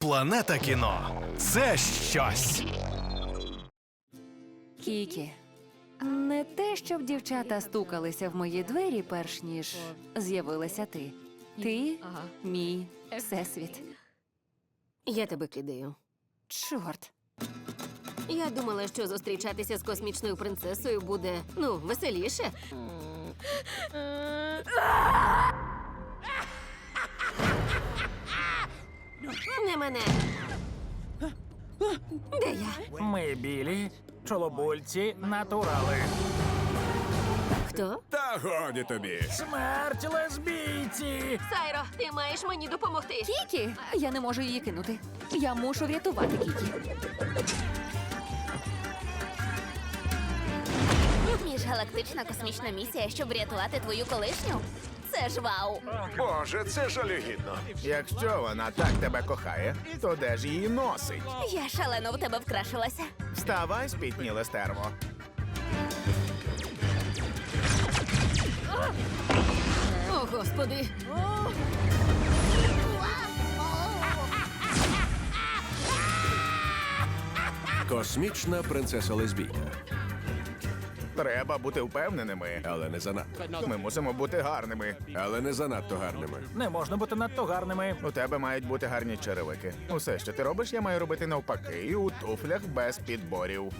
Планета кіно це щось. Кікі. Не те, щоб дівчата стукалися в мої двері, перш ніж з'явилася ти. Ти мій всесвіт. Я тебе кидаю. Чорт. Я думала, що зустрічатися з космічною принцесою буде ну веселіше. Не мене. Де я? Ми білі, чолобульці, натурали. Хто? Та годі тобі. Смерть лесбійці! Сайро, ти маєш мені допомогти. Кікі! Я не можу її кинути. Я мушу врятувати Кікі. Міжгалактична космічна місія, щоб врятувати твою колишню? Це ж вау! Боже, це жалюгідно. Якщо вона так тебе кохає, то де ж її носить? Я шалено в тебе вкрашилася. Вставай, спітніле стерво. О, господи. Космічна принцеса лесбійка. Треба бути впевненими. Але не занадто. Ми мусимо бути гарними. Але не занадто гарними. Не можна бути надто гарними. У тебе мають бути гарні черевики. Усе, що ти робиш, я маю робити навпаки, у туфлях без підборів.